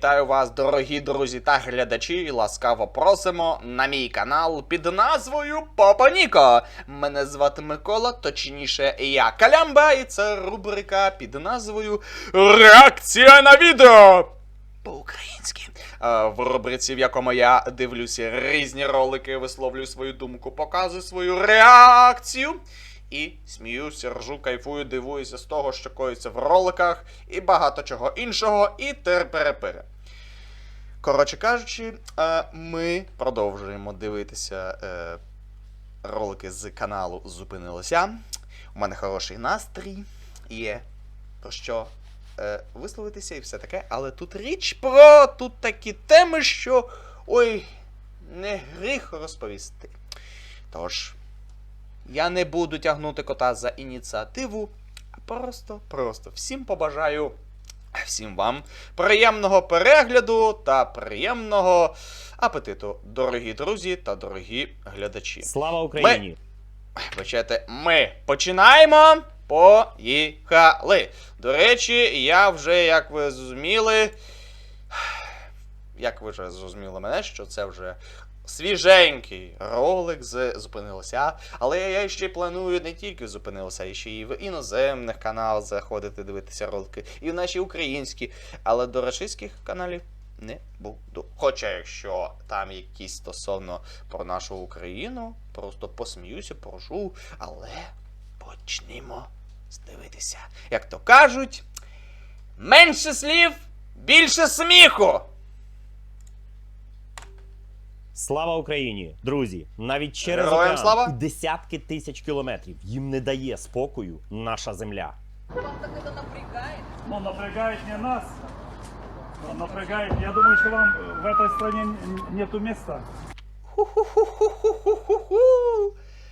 Вітаю вас, дорогі друзі та глядачі. Ласкаво просимо на мій канал під назвою Папа Ніко. Мене звати Микола, точніше, я Калямба, і це рубрика під назвою Реакція на відео. По-українськи. Е, В рубриці, в якому я дивлюся різні ролики, висловлюю свою думку, показую свою реакцію. І сміюся, ржу, кайфую, дивуюся з того, що коїться в роликах, і багато чого іншого, і терперепире. Коротше кажучи, е, ми продовжуємо дивитися е, ролики з каналу Зупинилося. У мене хороший настрій, є про що е, висловитися і все таке. Але тут річ про тут такі теми, що. Ой, не гріх розповісти. Тож. Я не буду тягнути кота за ініціативу, а просто, просто всім побажаю всім вам приємного перегляду та приємного апетиту, дорогі друзі та дорогі глядачі. Слава Україні! Бачите, ми починаємо. Поїхали. До речі, я вже, як ви зрозуміли, як ви вже зрозуміли мене, що це вже свіженький ролик з зупинилося. Але я ще планую не тільки зупинилося, а ще і в іноземних каналах заходити дивитися ролики, і в наші українські, але до російських каналів не буду. Хоча, якщо там якісь стосовно про нашу Україну, просто посміюся, поржу, але почнімо дивитися. Як то кажуть, менше слів, більше сміху. Слава Україні! Друзі, навіть через океан слава! і десятки тисяч кілометрів їм не дає спокою наша земля. Вам так это напрягает? Ну, напрягает не нас. но Напрягает. Я думаю, что вам в этой стране н- нету места.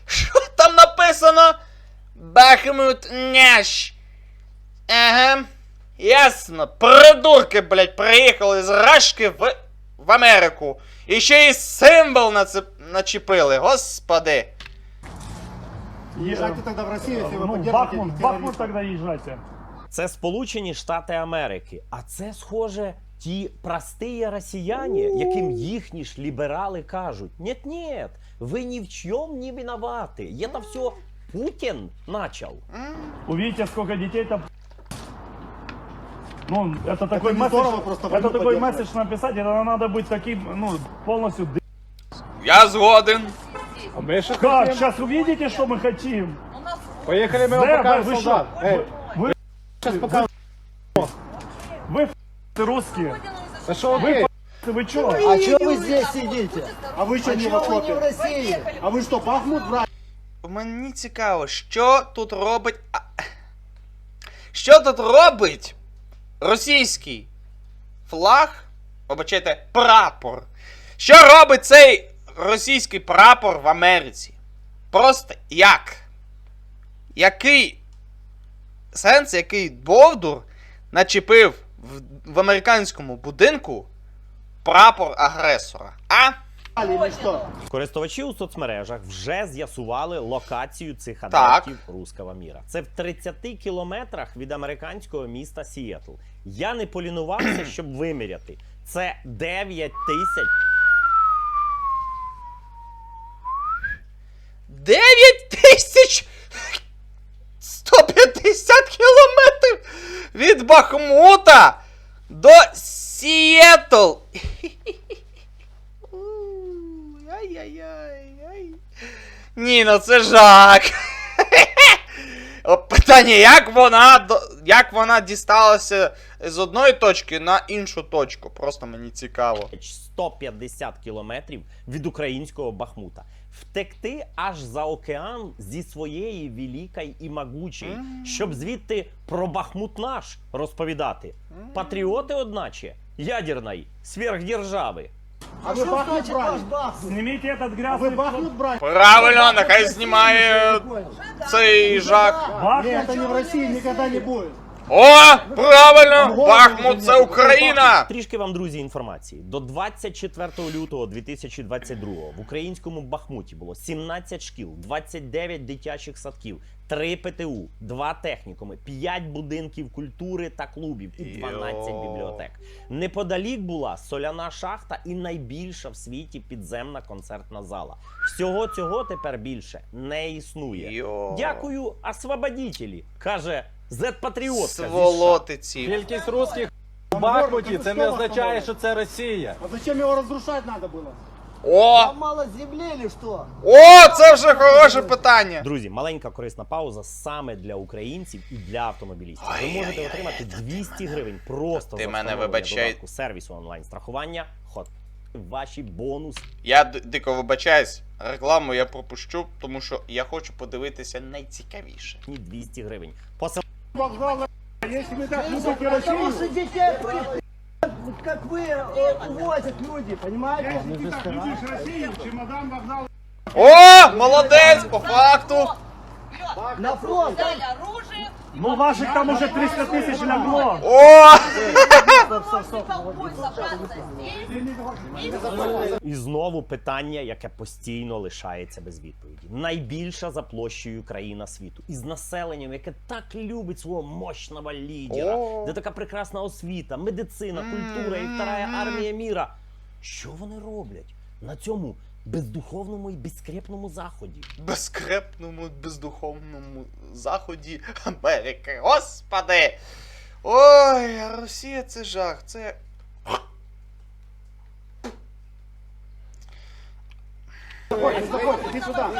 Що там написано? Бахмут няш. Ага. Ясно. Придурки, блядь, приїхали з Рашки в, в Америку. І ще й символ нацеп... начепили, господи. Езжайте тогда в Россию, если вы Ну, поддержите Бахмут, этих Бахмут террористов. тогда езжайте. Це Сполучені Штати Америки. А це, схоже, ті прості росіяни, яким їхні ж ліберали кажуть: нет, нет, ви ні в чому не виноваты. Это все Путін начал. Увидите, сколько детей там. Ну, это такой не месседж. здорово просто это войну такой поддерживать. месседж написать, это надо быть таким, ну, полностью д- Я згоден. А мы сейчас Как? хотим. Сейчас увидите, что мы хотим. У нас Поехали, мы вам Да, покажем вы солдат. что? Эй, Вы, сейчас покажем. вы ф- русские. Да что вы? Вы что? А что вы здесь сидите? А вы что, А не в чё вы окопе? не в России? А вы что, Бахмут брали? Мені цікаво, що тут робить. а, Що тут робить російський флаг? Вибачайте, прапор. Що робить цей російський прапор в Америці? Просто як? Який сенс, який Бовдур начепив в, в американському будинку прапор агресора? А? Что? Користувачі у соцмережах вже з'ясували локацію цих адептів руського міра. Це в 30 кілометрах від американського міста Сіетл. Я не полінувався, щоб виміряти. Це 9 тисяч 9 тисяч 150 кілометрів від Бахмута до Сіетл. Ай-яй-яй. Ні, ну це жах. Питання, як вона як вона дісталася з одної точки на іншу точку? Просто мені цікаво. 150 кілометрів від українського Бахмута. Втекти аж за океан зі своєї великої і могучої, щоб звідти про Бахмут наш розповідати. Патріоти, одначе, ядерної сверхдержави. А вы Бахмут брали? Снимите этот А вы грязный... Бахмут брали? Правильно, нехай знімає цей жах. Не, Бахмут. это не О, правильно! Бахмут це Україна! Трішки вам, друзі, інформації. До 24 лютого 2022 в українському Бахмуті було 17 шкіл, 29 дитячих садків, 3 ПТУ, 2 технікуми, 5 будинків культури та клубів і 12 бібліотек. Неподалік була соляна шахта і найбільша в світі підземна концертна зала. Всього цього тепер більше не існує. Дякую, освободітелі, каже. Зет-патріотка. Сволотиці. Кількість русських в Бахмуті це не означає, що це Росія. А зачем його розрушати треба було? О! Там мало землі или что? О, це вже хороше питання. Друзі, маленька корисна пауза саме для українців і для автомобілістів. Ви можете отримати 200 гривень просто ти за мене вибачай. додатку сервісу онлайн страхування. Ход ваші бонус. Я дико вибачаюсь, рекламу я пропущу, тому що я хочу подивитися найцікавіше. Ні, 200 гривень. Посилання вокзала, если вы так любите Потому что Россию, детей, как вы, е, увозят люди, понимаете? если ты так любишь Россию, чемодан вокзала. О, Молодец! по факту. На фронт. Ну, ваших там уже 300 тысяч легло. О! І знову питання, яке постійно лишається без відповіді. Найбільша за площею країна світу із населенням, яке так любить свого мощного лідера, де така прекрасна освіта, медицина, культура і вторая армія міра. Що вони роблять на цьому? Бездуховному і безкрепному заході. Безкрепному бездуховному заході Америки. Господи! Ой, Росія це жах, це. Иди сюда.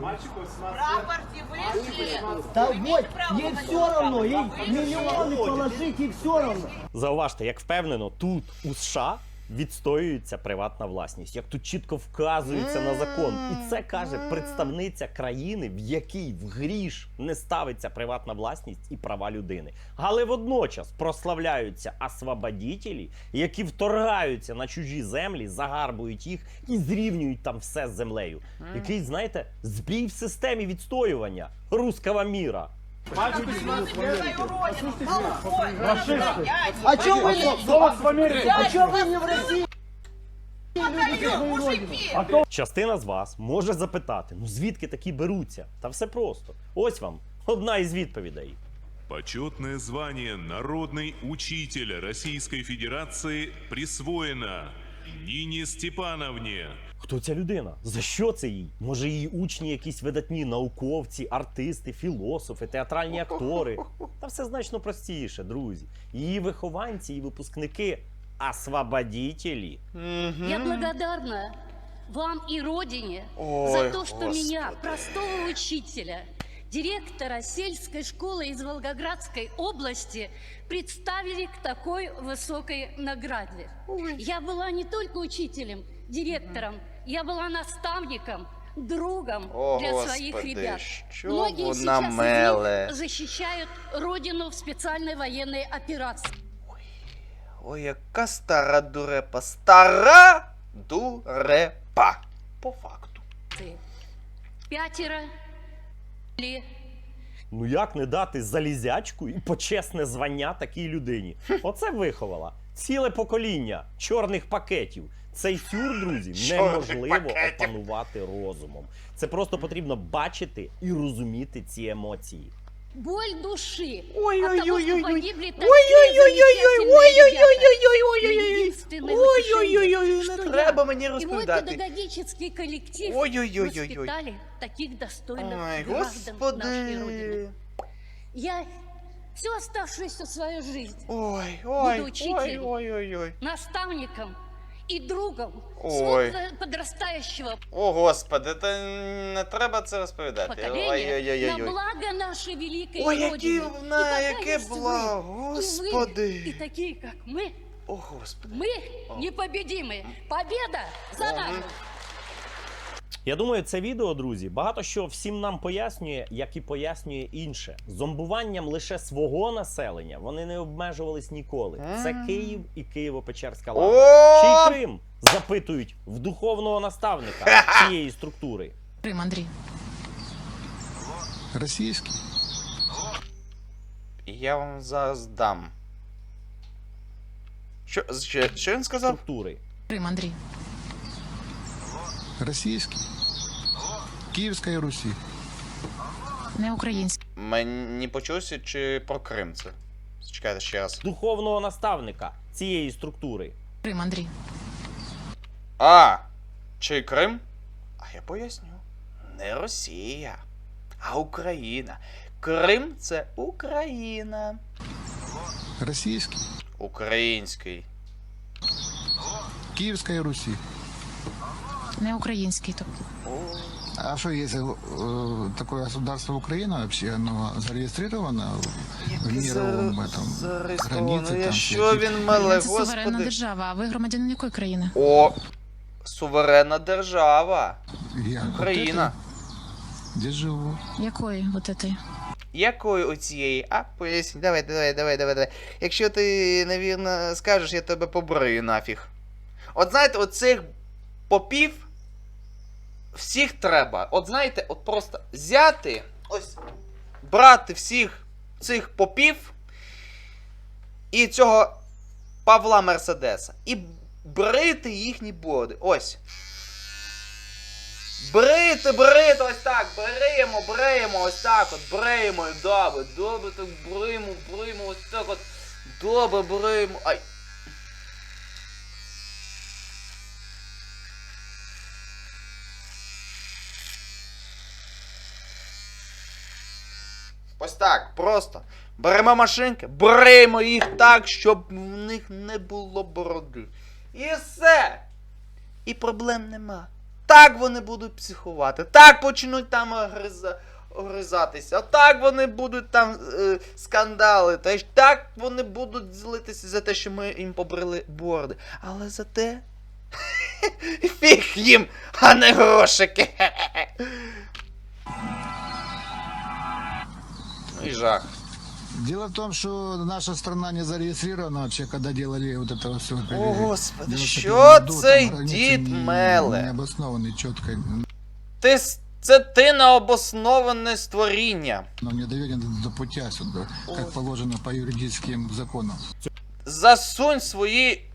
Рапорти вышли. Да вот, ей все равно, ей Мільйони положить, і все равно. Зауважте, як впевнено, тут у США відстоюється приватна власність, як тут чітко вказується на закон, і це каже представниця країни, в якій в гріш не ставиться приватна власність і права людини. Але водночас прославляються освободітелі, які вторгаються на чужі землі, загарбують їх і зрівнюють там все з землею. Який, знаєте, збій в системі відстоювання руского міра. А что вы не... В России? Частина з вас може запитати, ну звідки такі беруться? Та все просто. Ось вам одна із відповідей. Почетне звання народний учитель Російської Федерації присвоено Ніні Степановні. Хто ця людина? За що це їй? Може, її учні, якісь видатні науковці, артисти, філософи, театральні актори. Та все значно простіше, друзі. Її вихованці і випускники освободітелі. Я благодарна вам і родині Ой, за те, що Господи. простого учителя, директора сільської школи из Волгоградської області, представили к такой высокой награде. Я була не тільки учителем, директором, я была наставником, другом О, для своих Господи, ребят. Що Многие сейчас меле. защищают родину в специальной военной операции. Ой, ой, яка стара дурепа. Стара дурепа. По факту. П'ятеро Ну як не дати залізячку і почесне звання такій людині? Оце виховала ціле покоління чорних пакетів. Цей тюр, друзі, неможливо опанувати розумом. Це просто потрібно бачити і розуміти ці емоції. Боль душі! Ой, ой, ой, ой, ой, ой, Ой-ой-ой! треба мені розповідати. І мой педагогічний колектив воспитали таких достойних граждан нашої. Я всю оставшуюся свою жизнь Ой, ой, Буду ой, учителем. ой, ой, ой. наставником и другом Ой. своего подрастающего О, господи, це не треба це розповідати. поколения на Ой-ой-ой-ой. благо нашей великой Ой, які Родины. вона, И яке пока есть благо, вы, и вы, господи. И такие, как мы, О, господи. мы непобедимые. Победа за нами! Я думаю, це відео, друзі, багато що всім нам пояснює, як і пояснює інше. Зомбуванням лише свого населення вони не обмежувались ніколи. Це Київ і Києво-Печерська лава. О! Чи й Крим запитують в духовного наставника цієї структури. Крим, Андрій. Российский. Я вам зараз дам. Що, що, що він сказав? Структури. Крим, Андрій. Российский. Киевская Руси. Не український. Мені почулося чи про Крим це? Чекайте ще раз. Духовного наставника цієї структури. Крим, Андрій. А, чи Крим? А я поясню. Не Росія, а Україна. Крим це Україна. Российский. Український. Киевская Руси. Не український. Тобто. А что, если э, такое государство Украина вообще, оно зарегистрировано в мировом этом границе там Що всякие? він меле, Це суверенна господи. держава, а ви громадянин якої країни? О, суверенна держава. Я вот Україна. это, Где живу? Якої от этой? Якої оцієї? А, поясніть, давай, давай, давай, давай, давай. Якщо ти, невірно, скажеш, я тебе побрию нафіг. От знаєте, оцих попів всіх треба. От знаєте, от просто взяти, ось брати всіх цих попів і цього Павла Мерседеса. І брити їхні бороди. Ось. Брити, брити, ось так, бреємо, бреємо, ось так от, бреємо, і добре, добре, так бреємо, бреємо, ось так от, добре, бреємо, ай. Ось так, просто. Беремо машинки, бреємо їх так, щоб в них не було бороди. І все. І проблем нема. Так вони будуть психувати, так почнуть там огриза, огризатися, так вони будуть там е, скандали, та й так вони будуть злитися за те, що ми їм побрили борди. Але за те. Фіг їм, а не грошики. І жах. Дело в том, что наша страна не зарегистрирована вообще, когда делали вот это все. О, господи, що цей дід меле? Необоснованный, четко, Ти с- це ти необосноване створіння. но не доведен до путя сюда, как положено по юридическим законам. Засунь свої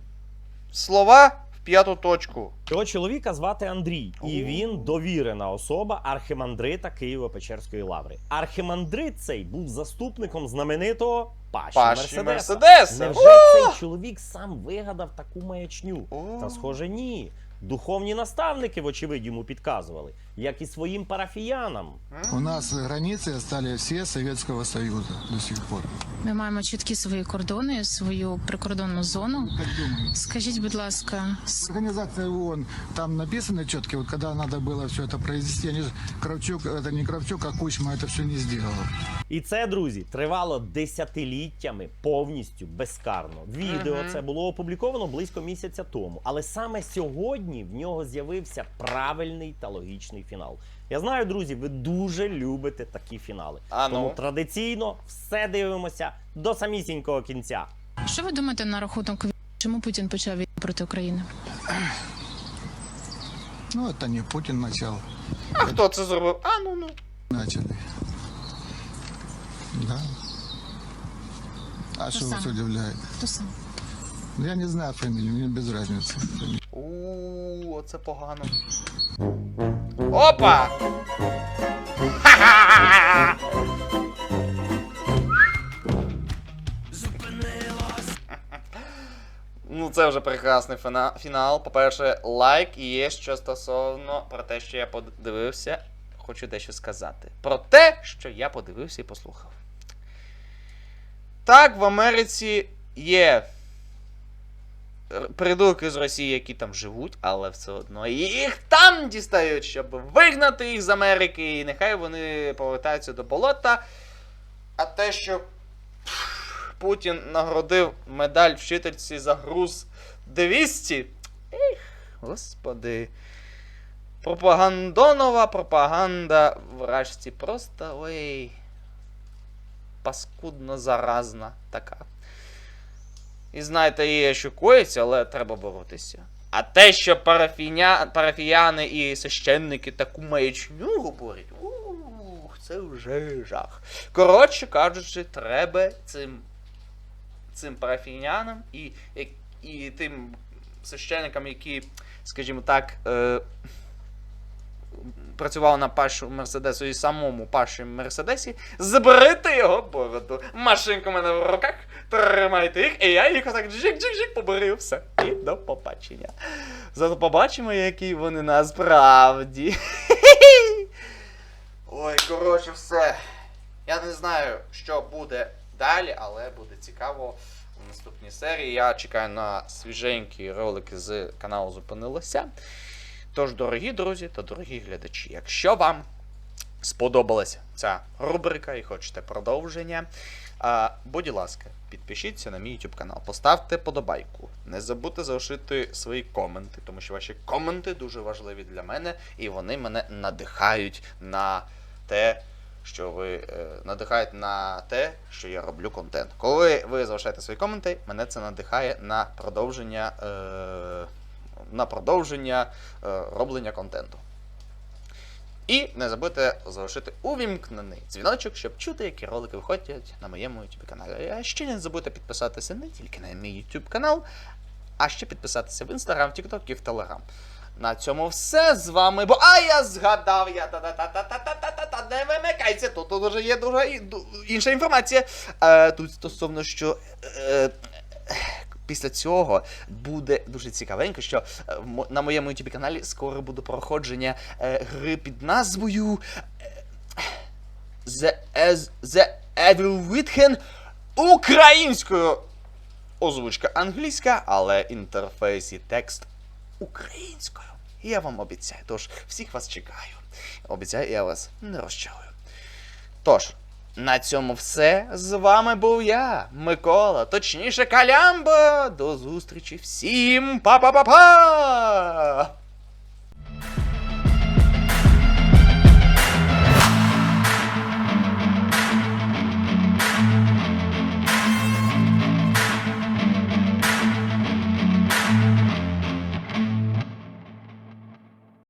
слова п'яту точку. Цього чоловіка звати Андрій, і він довірена особа архимандрита Києво-Печерської лаври. Архимандрит цей був заступником знаменитого Паші, Паші Мерседеса. Мерседеса. Невже О! цей чоловік сам вигадав таку маячню? О! Та схоже, ні. Духовні наставники, вочевидь, йому підказували, як і своїм парафіянам. У нас границы остались все Советского Союза до сих пор. Ми маємо чіткі свої кордони, свою прикордонну зону. Как думаете? Скажіть, будь ласка, Организация ООН, там написано четко, вот когда надо было все это произвести, они, же- Кравчук, это не Кравчук, а Кучма это все не сделал. І це, друзі, тривало десятиліттями повністю безкарно. Відео Мгм. це було опубліковано близько місяця тому. Але саме сьогодні в нього з'явився правильний та логічний фінал. Я знаю, друзі, ви дуже любите такі фінали. А ну. Тому традиційно все дивимося до самісінького кінця. що ви думаєте на рахунок війни? чому Путін почав війну проти України? Ну, это не Путин начал. А хто це зробив? А ну ну. Начали. Да. А что вас сам. удивляет? Хто сам? Я не знаю фамилию, мне без разницы. У, оце погано. Опа! Ха-ха! Ну, це вже прекрасний фінал. По-перше, лайк і є що стосовно про те, що я подивився. Хочу дещо сказати. Про те, що я подивився і послухав. Так, в Америці є придурки з Росії, які там живуть, але все одно їх там дістають, щоб вигнати їх з Америки, і нехай вони повертаються до болота. А те, що Путін нагородив медаль вчительці за груз 200. Ех, господи. Пропагандонова пропаганда вражці просто ой. Паскудно заразна така. І знаєте, є що коїться, але треба боротися. А те, що парафіня... парафіяни і священники таку маячню говорять, ух, це вже жах. Коротше кажучи, треба цим цим парафіянам і, і, і тим священникам, які, скажімо так, е, працював на пашу Мерседесу і самому паші Мерседесі, збрити його бороду. Машинка в мене в руках, тримайте їх, і я їх отак джик-джик-джик поборив. Все. І до побачення. Зато побачимо, які вони насправді. Ой, коротше, все. Я не знаю, що буде далі, але буде цікаво в наступній серії. Я чекаю на свіженькі ролики з каналу Зупинилося. Тож, дорогі друзі та дорогі глядачі, якщо вам сподобалася ця рубрика і хочете продовження, будь ласка, підпишіться на мій YouTube канал, поставте подобайку. Не забудьте залишити свої коменти, тому що ваші коменти дуже важливі для мене, і вони мене надихають на те, що ви е, надихають на те, що я роблю контент. Коли ви залишаєте свої коменти, мене це надихає на продовження, е, на продовження е, роблення контенту. І не забудьте залишити увімкнений дзвіночок, щоб чути, які ролики виходять на моєму YouTube каналі. А ще не забудьте підписатися не тільки на мій YouTube канал, а ще підписатися в Instagram, TikTok і в Telegram. На цьому все з вами. Бо. А я згадав! Я та-та-та-та-та-та-та-та, не вимикайся! Тут, вже є дуже інша інформація. Е, тут стосовно, що. Після цього буде дуже цікавенько, що е, на моєму youtube каналі скоро буде проходження е, гри під назвою е, The, The Evil Within українською. Озвучка англійська, але інтерфейс і текст українською. Я вам обіцяю. Тож всіх вас чекаю. Обіцяю, я вас не розчарую. Тож, на цьому все. З вами був я, Микола, точніше Калямба. До зустрічі всім. Па-па-па-па!